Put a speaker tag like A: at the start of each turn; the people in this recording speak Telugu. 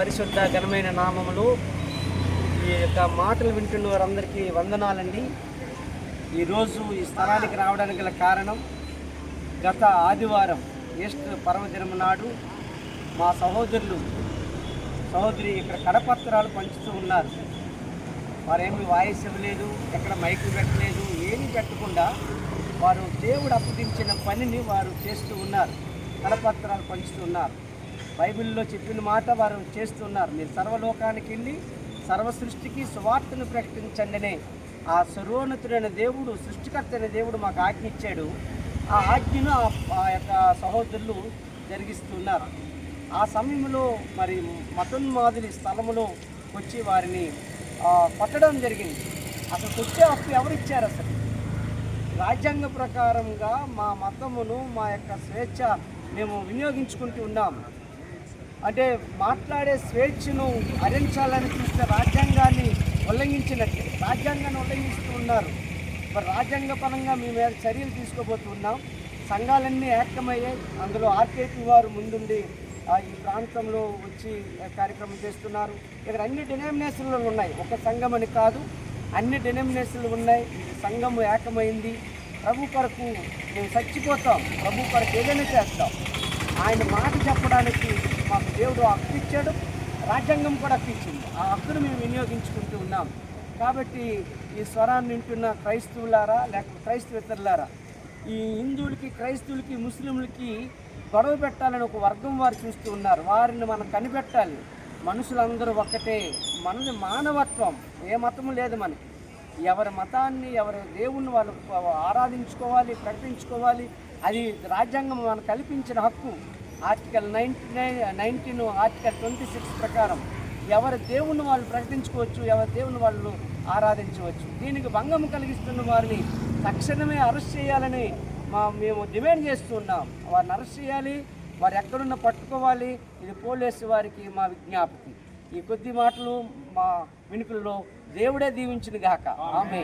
A: పరిశుద్ధ ఘనమైన నామములు. ఈ యొక్క మాటలు వింటున్న వారందరికీ వందనాలండి. ఈరోజు ఈ స్థలానికి రావడానికి గల కారణం గత ఆదివారం ఈస్ట్ పర్వదినం నాడు మా సహోదరులు సహోదరి ఇక్కడ కడపత్రాలు పంచుతూ ఉన్నారు. వారేమి వాయిస్ ఇవ్వలేదు ఎక్కడ మైకు పెట్టలేదు ఏమీ పెట్టకుండా వారు దేవుడు అప్పగించిన పనిని వారు చేస్తూ ఉన్నారు. కడపత్రాలు పంచుతూ ఉన్నారు. బైబిల్లో చెప్పిన మాట వారు చేస్తున్నారు. మీరు సర్వలోకానికి వెళ్ళి సర్వ సృష్టికి సువార్తను ప్రకటించండి అనే ఆ సర్వోన్నతుడైన దేవుడు సృష్టికర్త అయిన దేవుడు మాకు ఆజ్ఞ ఇచ్చాడు. ఆ ఆజ్ఞను ఆ- ఆ యొక్క సహోదరులు జరిగిస్తున్నారు. ఆ సమయంలో మరి మతోన్మాదుని స్థలములో వచ్చి వారిని కొట్టడం జరిగింది. అసలు కొట్టే హక్కు ఎవరు ఇచ్చారు అసలు? రాజ్యాంగ ప్రకారంగా మా మతమును మా యొక్క స్వేచ్ఛ మేము వినియోగించుకుంటూ ఉన్నాము. అంటే మాట్లాడే స్వేచ్ఛను హరించాలని చూస్తే రాజ్యాంగాన్ని ఉల్లంఘించినట్టే రాజ్యాంగాన్ని ఉల్లంఘిస్తూ ఉన్నారు. మరి రాజ్యాంగ పరంగా మీ మీద చర్యలు తీసుకోబోతున్నాం. సంఘాలన్నీ ఏకమయ్యాయి. అందులో ఆర్కేపీ వారు ముందుండి ఆ, ఈ ప్రాంతంలో వచ్చి కార్యక్రమం చేస్తున్నారు. ఇక్కడ అన్ని డినామినేషన్లు ఉన్నాయి. ఒక సంఘం అని కాదు అన్ని డినామినేషన్లు ఉన్నాయి. సంఘము ఏకమైంది. ప్రభు కొరకు మేము చచ్చిపోతాం. ప్రభు కొరకు ఏదైనా చేస్తాం. ఆయన మాట చెప్పడానికి మాకు దేవుడు హక్కు ఇచ్చాడు. రాజ్యాంగం కూడా హక్కు ఇచ్చింది ఆ హక్కును మేము వినియోగించుకుంటూ ఉన్నాం. కాబట్టి ఈ స్వరాన్ని వింటున్న క్రైస్తవులారా లేక క్రైస్తవేతరులారా ఈ హిందువులకి క్రైస్తవులకి ముస్లింలకి గొడవ పెట్టాలని ఒక వర్గం వారు చూస్తూ ఉన్నారు. వారిని మనం కనిపెట్టాలి. మనుషులందరూ ఒక్కటే మనది మానవత్వం. ఏ మతము లేదు మనకి. ఎవరి మతాన్ని ఎవరి దేవుణ్ణి వాళ్ళు ఆరాధించుకోవాలి ప్రకటించుకోవాలి. అది రాజ్యాంగం మనకు కల్పించిన హక్కు. Article ninety nine nineteen article twenty six ప్రకారం ఎవరి దేవుణ్ణి వాళ్ళు ప్రకటించుకోవచ్చు ఎవరి దేవుని వాళ్ళు ఆరాధించవచ్చు. దీనికి భంగం కలిగిస్తున్న వారిని తక్షణమే అరెస్ట్ చేయాలని మా మేము డిమాండ్ చేస్తున్నాం వారిని అరెస్ట్ చేయాలి వారు ఎక్కడున్న పట్టుకోవాలి ఇది పోలీసు వారికి మా విజ్ఞాపతి. ఈ కొద్ది మాటలు మా వినుకుల్లో దేవుడే దీవించిన గాక. ఆమె